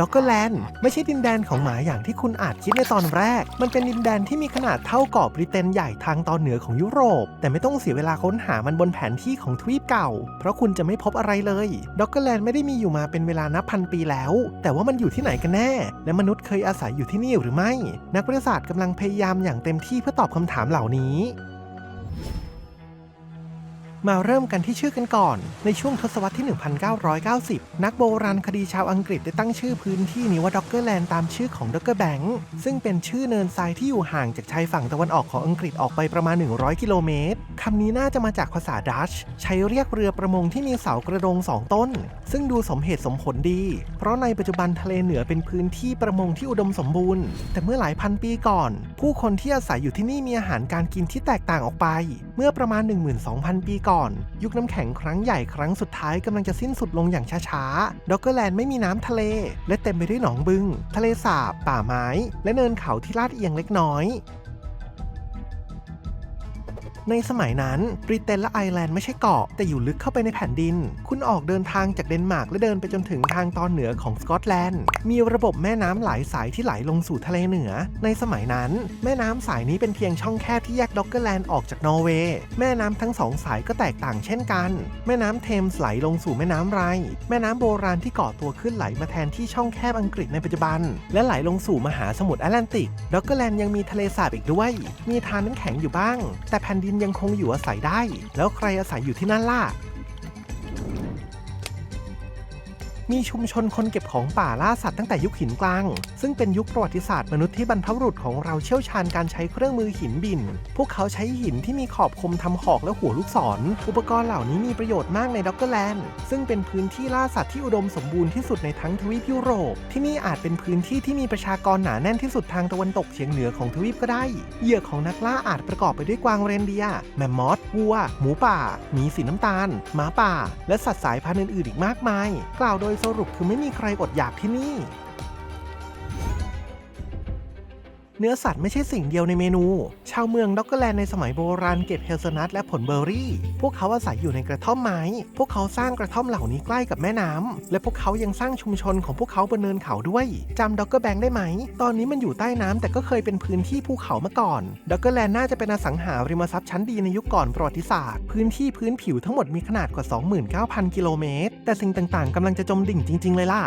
ด็อกเกอร์แลนด์ไม่ใช่ดินแดนของหมาอย่างที่คุณอาจคิดในตอนแรก มันเป็นดินแดนที่มีขนาดเท่าเกาะบริเตนใหญ่ทางตอนเหนือของยุโรป แต่ไม่ต้องเสียเวลาค้นหามันบนแผนที่ของทวีปเก่า เพราะคุณจะไม่พบอะไรเลย ด็อกเกอร์แลนด์ไม่ได้มีอยู่มาเป็นเวลานับพันปีแล้ว แต่ว่ามันอยู่ที่ไหนกันแน่ และมนุษย์เคยอาศัยอยู่ที่นี่หรือไม่ นักวิทยาศาสตร์กำลังพยายามอย่างเต็มที่เพื่อตอบคำถามเหล่านี้ มาเริ่มกันที่ชื่อกันก่อน ในช่วงทศวรรษที่ 1990 นักโบราณคดีชาวอังกฤษได้ตั้งชื่อพื้นที่นี้ว่าด็อกเกอร์แลนด์ตามชื่อของด็อกเกอร์แบงค์ซึ่งเป็นชื่อเนินทรายที่อยู่ห่างจากชายฝั่งตะวันออกของอังกฤษออกไปประมาณ 100 กิโลเมตรคำนี้น่าจะมาจากภาษาดัชใช้เรียกเรือประมงที่มีเสากระดงสองต้น ซึ่งดูสมเหตุสมผลดี เพราะในปัจจุบันทะเลเหนือเป็นพื้นที่ประมงที่อุดมสมบูรณ์ แต่เมื่อหลายพันปีก่อน ผู้คนที่อาศัยอยู่ที่นี่มีอาหารการกินที่แตกต่างออกไปเมื่อประมาณ 12,000 ปีก่อน ยุคน้ำแข็งครั้งใหญ่ครั้งสุดท้ายกำลังจะสิ้นสุดลงอย่างช้าๆ ด็อกเกอร์แลนด์ไม่มีน้ำทะเล และเต็มไปด้วยหนองบึง ทะเลสาบ ป่าไม้ และเนินเขาที่ลาดเอียงเล็กน้อย ในสมัยนั้นบริเตนและไอร์แลนด์ไม่ใช่เกาะ แต่อยู่ลึกเข้าไปในแผ่นดิน คุณออกเดินทางจากเดนมาร์กและเดินไปจนถึงทางตอนเหนือของสกอตแลนด์ มีระบบแม่น้ำหลายสายที่ไหลลงสู่ทะเลเหนือ ในสมัยนั้น แม่น้ำสายนี้เป็นเพียงช่องแคบที่แยกด็อกเกอร์แลนด์ออกจากนอร์เวย์แม่น้ำทั้งสองสายก็แตกต่างเช่นกัน แม่น้ำเทมส์ไหลลงสู่แม่น้ำไร แม่น้ำโบราณที่ก่อตัวขึ้นไหลมาแทนที่ช่องแคบอังกฤษในปัจจุบัน และไหลลงสู่มหาสมุทรแอตแลนติกด็อกเกอร์แลนด์ยังมีทะเลสาบอีกด้วย มีทานน้ำแข็งอยู่บ้าง แต่แผ่นดินยังคงอยู่อาศัยได้ แล้วใครอาศัยอยู่ที่นั่นล่ะ มีชุมชนคนเก็บของป่าล่าสัตว์ตั้งแต่ยุคหินกลาง ซึ่งเป็นยุคประวัติศาสตร์มนุษย์ที่บรรพบุรุษของเราเชี่ยวชาญการใช้เครื่องมือหินบิน พวกเขาใช้หินที่มีขอบคมทำหอกและหัวลูกศรอุปกรณ์เหล่านี้มีประโยชน์มากในด็อกเกอร์แลนด์ซึ่งเป็นพื้นที่ล่าสัตว์ที่อุดมสมบูรณ์ที่สุดในทั้งทวีปยุโรป ที่นี่อาจเป็นพื้นที่ที่มีประชากรหนาแน่นที่สุดทางตะวันตกเฉียงเหนือของทวีปก็ได้ เหยื่อของนักล่าอาจประกอบไปด้วยกวางเรนเดียแมมมอสวัว หมูป่าหมีสีน้ำตาลหมาป่า และสัตว์สายพันธุ์อื่นๆอีกมากมาย กล่าวโดยสรุปคือไม่มีใครอดอยากที่นี่ เนื้อสัตว์ไม่ใช่สิ่งเดียวในเมนู ชาวเมืองด็อกเกอร์แลนด์ในสมัยโบราณเก็บเฮลเซนัทและผลเบอร์รี่ พวกเขาอาศัยอยู่ในกระท่อมไม้ พวกเขาสร้างกระท่อมเหล่านี้ใกล้กับแม่น้ำและพวกเขายังสร้างชุมชนของพวกเขาบนเนินเขาด้วยจำด็อกเกอร์แบงได้ไหม ตอนนี้มันอยู่ใต้น้ำแต่ก็เคยเป็นพื้นที่ภูเขามาก่อนด็อกเกอร์แลนด์น่าจะเป็นอสังหาริมทรัพย์ชั้นดีในยุคก่อนประวัติศาสตร์ พื้นที่พื้นผิวทั้งหมดมีขนาดกว่า 29,000 กิโลเมตร แต่สิ่งต่างๆกำลังจะจมดิ่งจริง ๆ เลยล่ะ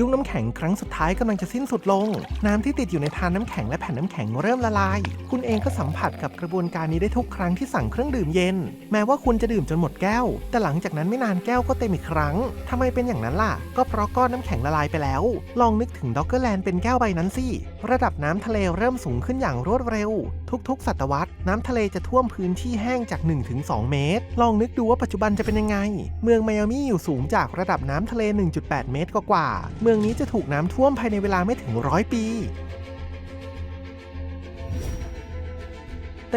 ยุคน้ำแข็งครั้งสุดท้ายกำลังจะสิ้นสุดลง น้ำที่ติดอยู่ในทานน้ำแข็งและแผ่นน้ำแข็งเริ่มละลาย คุณเองก็สัมผัสกับกระบวนการนี้ได้ทุกครั้งที่สั่งเครื่องดื่มเย็น แม้ว่าคุณจะดื่มจนหมดแก้ว แต่หลังจากนั้นไม่นานแก้วก็เต็มอีกครั้งทำไมเป็นอย่างนั้นล่ะ ก็เพราะก้อนน้ำแข็งละลายไปแล้ว ลองนึกถึงด็อกเกอร์แลนด์เป็นแก้วใบนั้นสิ ระดับน้ำทะเลเริ่มสูงขึ้นอย่างรวดเร็ว ทุกๆ ศตวรรษน้ำทะเลจะท่วมพื้นที่แห้งจาก 1-2 เมตร ลองนึกดูว่าปัจจุบันจะเป็นยังไง เมืองไมอามี่อยู่สูงจากระดับน้ำทะเล 1.8 เมตรกว่าๆเมืองนี้จะถูกน้ำท่วมภายในเวลาไม่ถึงร้อยปี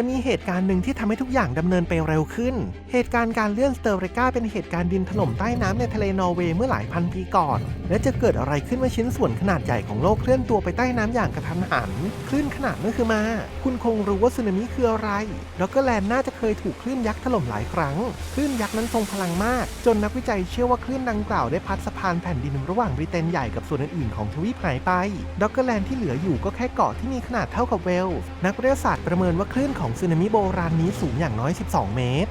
แต่มีเหตุการณ์หนึ่งที่ทำให้ทุกอย่างดำเนินไปเร็วขึ้น เหตุการณ์การเลื่อนสเตอริกาเป็นเหตุการณ์ดินถล่มใต้น้ำในทะเลนอร์เวย์เมื่อหลายพันปีก่อน และจะเกิดอะไรขึ้นเมื่อชิ้นส่วนขนาดใหญ่ของโลกเคลื่อนตัวไปใต้น้ำอย่างกระทันหัน คลื่นขนาดนั่นคือมา คุณคงรู้ว่าสึนามิคืออะไรด็อกกอร์แลนน่าจะเคยถูกคลื่นยักษ์ถล่มหลายครั้ง คลื่นยักษ์นั้นทรงพลังมาก จนนักวิจัยเชื่อว่าคลื่นดังกล่าวได้พัดสะพานแผ่นดินระหว่างบริเตนใหญ่กับส่วนอื่นๆของทวีปหายไปด็อกเกอร์แลนที่เหลืออยู่ก็แค่เกาะที่มีขนาดเท่ากับเวลส์นักวิทยาศาสตร์ประเมินว่าคลื่นของสึนามิโบราณนี้สูงอย่างน้อย 12 เมตร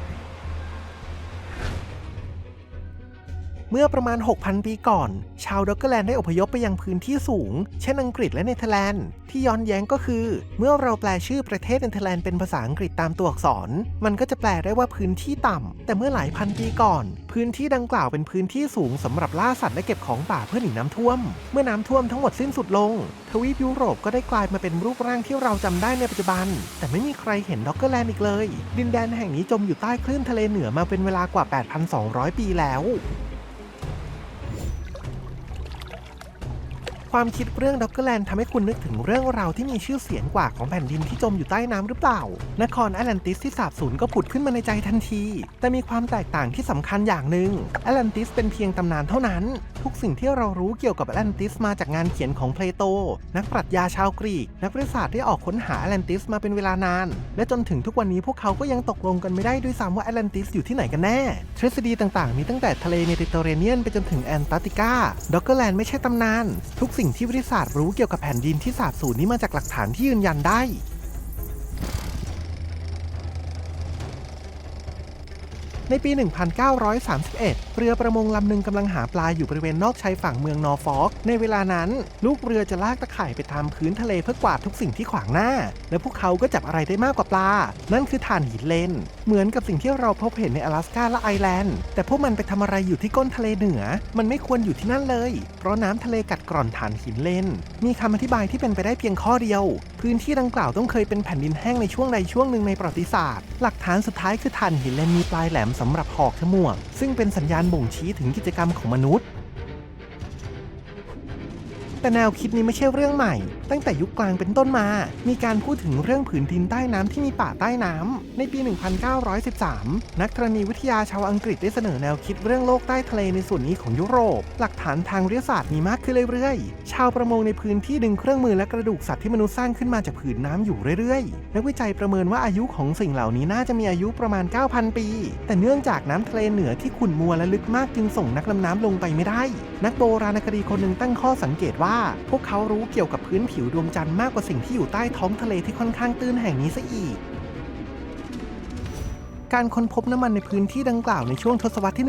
เมื่อประมาณ 6,000 ปีก่อน ชาวด็อกเกอร์แลนด์ได้อพยพไปยังพื้นที่สูง เช่นอังกฤษและเนเธอร์แลนด์ ที่ย้อนแย้งก็คือ เมื่อเราแปลชื่อประเทศเนเธอร์แลนด์เป็นภาษาอังกฤษตามตัวอักษร มันก็จะแปลได้ว่าพื้นที่ต่ำ แต่เมื่อหลายพันปีก่อน พื้นที่ดังกล่าวเป็นพื้นที่สูงสำหรับล่าสัตว์และเก็บของป่าเพื่อหนีน้ำท่วม เมื่อน้ำท่วมทั้งหมดสิ้นสุดลง ทวีปยุโรปก็ได้กลายมาเป็นรูปร่างที่เราจำได้ในปัจจุบัน แต่ไม่มีใครเห็นด็อกเกอร์แลนด์อีกเลย ดินแดนแห่งนี้จมอยู่ใต้คลื่นทะเลเหนือมาเป็นเวลากว่า 8,200 ปีแล้ว ความคิดเรื่องด็อกเกอร์แลนด์ทำให้คุณนึกถึงเรื่องราวที่มีชื่อเสียงกว่าของแผ่นดินที่จมอยู่ใต้น้ำหรือเปล่า นครแอตแลนติสที่สาบสูญก็ผุดขึ้นมาในใจทันที แต่มีความแตกต่างที่สำคัญอย่างหนึ่งแอตแลนติสเป็นเพียงตำนานเท่านั้นทุกสิ่งที่เรารู้เกี่ยวกับแอตแลนติสมาจากงานเขียนของเพลโต นักปรัชญาชาวกรีก นักวิทยาศาสตร์ได้ออกค้นหาแอตแลนติสมาเป็นเวลานาน และจนถึงทุกวันนี้พวกเขาก็ยังตกลงกันไม่ได้ด้วยซ้ำว่าแอตแลนติสอยู่ที่ไหนกันแน่ ทฤษฎีต่างๆ มีตั้งแต่ทะเลเมดิเตอร์เรเนียนไปจนถึงแอนตาร์กติกา ด็อกเกอร์แลนด์ไม่ใช่ตำนาน ทุกสิ่งที่วิทยาศาสตร์รู้เกี่ยวกับแผ่นดินที่สาบสูญนี้มาจากหลักฐานที่ยืนยันได้ ในปี 1931 เรือประมงลำหนึ่งกำลังหาปลาอยู่บริเวณนอกชายฝั่งเมืองนอร์ฟอก ในเวลานั้น ลูกเรือจะลากตะข่ายไปตามพื้นทะเลเพื่อกวาดทุกสิ่งที่ขวางหน้า และพวกเขาก็จับอะไรได้มากกว่าปลา นั่นคือถ่านหินเลน เหมือนกับสิ่งที่เราพบเห็นใน阿拉สกาและไอแลนด์ แต่พวกมันไปทำอะไรอยู่ที่ก้นทะเลเหนือ มันไม่ควรอยู่ที่นั่นเลย เพราะน้ำทะเลกัดกร่อนถ่านหินเลนมีคำอธิบายที่เป็นไปได้เพียงข้อเดียว พื้นที่ดังกล่าวต้องเคยเป็นแผ่นดินแห้งในช่วงใดช่วงหนึ่งในประวัติศาสตร์ หลักฐานสุดท้ายคือถ่านหินเลนมีปลายแหลมสำหรับหอกฉมวกซึ่งเป็นสัญญาณบ่งชี้ถึงกิจกรรมของมนุษย์ แต่แนวคิดนี้ไม่ใช่เรื่องใหม่ ตั้งแต่ยุคกลางเป็นต้นมา มีการพูดถึงเรื่องผืนดินใต้น้ำที่มีป่าใต้น้ำ ในปี 1913 นักธรณีวิทยาชาวอังกฤษได้เสนอแนวคิดเรื่องโลกใต้ทะเลในส่วนนี้ของยุโรป หลักฐานทางวิทยาศาสตร์มีมากขึ้นเรื่อยๆ ชาวประมงในพื้นที่ดึงเครื่องมือและกระดูกสัตว์ที่มนุษย์สร้างขึ้นมาจากผืนน้ำอยู่เรื่อยๆ นักวิจัยประเมินว่าอายุของสิ่งเหล่านี้น่าจะมีอายุประมาณ 9,000 ปี แต่เนื่องจากน้ำทะเลเหนือที่ขุ่นมัวและลึกมากจึงส่งนักดำน้ำลงไปไม่ได้ นักโบราณคดีคนหนึ่งตั้งข้อสังเกตว่าพวกเขารู้เกี่ยวกับพื้นผิวดวงจันทร์มากกว่าสิ่งที่อยู่ใต้ท้องทะเลที่ค่อนข้างตื้นแห่งนี้ซะอีก การค้นพบน้ำมันในพื้นที่ดังกล่าวในช่วงทศวรรษที่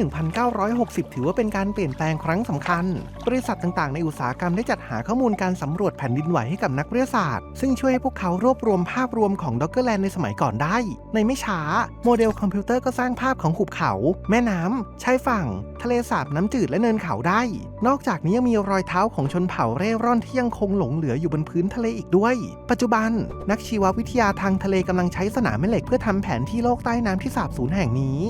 1960 ถือว่าเป็นการเปลี่ยนแปลงครั้งสำคัญ บริษัทต่างๆ ในอุตสาหกรรมได้จัดหาข้อมูลการสำรวจแผ่นดินไหวให้กับนักวิทยาศาสตร์ ซึ่งช่วยให้พวกเขารวบรวมภาพรวมของด็อกเกอร์แลนด์ในสมัยก่อนได้ ในไม่ช้า โมเดลคอมพิวเตอร์ก็สร้างภาพของหุบเขา แม่น้ำชายฝั่ง ทะเลสาบน้ำจืดและเนินเขาได้ นอกจากนี้ยังมีรอยเท้าของชนเผ่าเร่ร่อนที่ยังคงหลงเหลืออยู่บนพื้นทะเลอีกด้วย ปัจจุบัน นักชีววิทยาทางทะเลกำลังใช้สนามแม่เหล็กเพื่อทำแผนที่โลกใต้น้ำที่สาบสูญแห่งนี้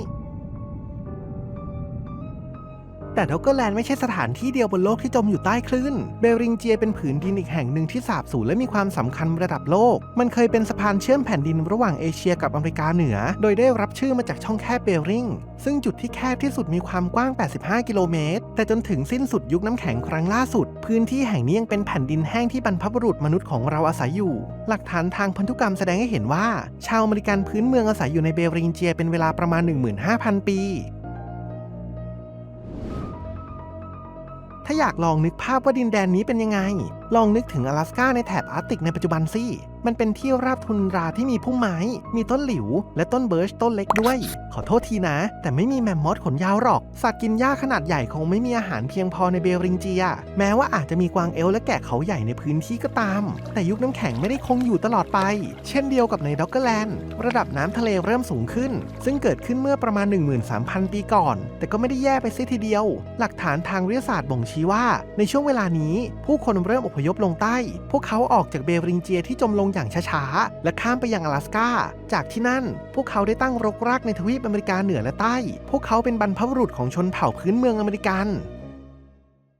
แต่ด็อกเกอร์แลนด์ไม่ใช่สถานที่เดียวบนโลกที่จมอยู่ใต้คลื่น เบริงเจียเป็นผืนดินอีกแห่งหนึ่งที่สาบสูญและมีความสำคัญระดับโลก มันเคยเป็นสะพานเชื่อมแผ่นดินระหว่างเอเชียกับอเมริกาเหนือ โดยได้รับชื่อมาจากช่องแคบเบริง ซึ่งจุดที่แคบที่สุดมีความกว้าง 85 กิโลเมตร แต่จนถึงสิ้นสุดยุคน้ำแข็งครั้งล่าสุด พื้นที่แห่งนี้ยังเป็นแผ่นดินแห้งที่บรรพบุรุษมนุษย์ของเราอาศัยอยู่ หลักฐานทางพันธุกรรมแสดงให้เห็นว่า ชาวอเมริกันพื้นเมืองอาศัยอยู่ในเบริงเจียเป็นเวลาประมาณ 15,000 ปี ถ้าอยากลองนึกภาพว่าดินแดนนี้เป็นยังไง ลองนึกถึง阿拉สกาในแถบอาร์กติกในปัจจุบันสิ มันเป็นที่ราบทุนราที่มีพุ่มไม้ มีต้นหลิว และต้นเบิร์ชต้นเล็กด้วย ขอโทษทีนะ แต่ไม่มีแมมมอสขนยาวหรอก สัตว์กินหญ้าขนาดใหญ่คงไม่มีอาหารเพียงพอในเบริงเจีย แม้ว่าอาจจะมีกวางเอลและแกะเขาใหญ่ในพื้นที่ก็ตาม แต่ยุคน้ำแข็งไม่ได้คงอยู่ตลอดไป เช่นเดียวกับในด็อกเกอร์แลนด์ ระดับน้ำทะเลเริ่มสูงขึ้น ซึ่งเกิดขึ้นเมื่อประมาณ 13,000 ปีก่อน แต่ก็ไม่ได้แย่ไปเสียทีเดียว หลักฐานทางวิทยาศาสตร์บ่งชี้ว่า ในช่วงเวลานี้ผู้คนเริ่มอพยพลงใต้ พวกเขาออกจากเบริงเจียที่จมลงอย่างช้าๆ และข้ามไปยัง阿拉สกา จากที่นั่น พวกเขาได้ตั้งรกรากในทวีปอเมริกาเหนือและใต้ พวกเขาเป็นบรรพบุรุษของชนเผ่าพื้นเมืองอเมริกัน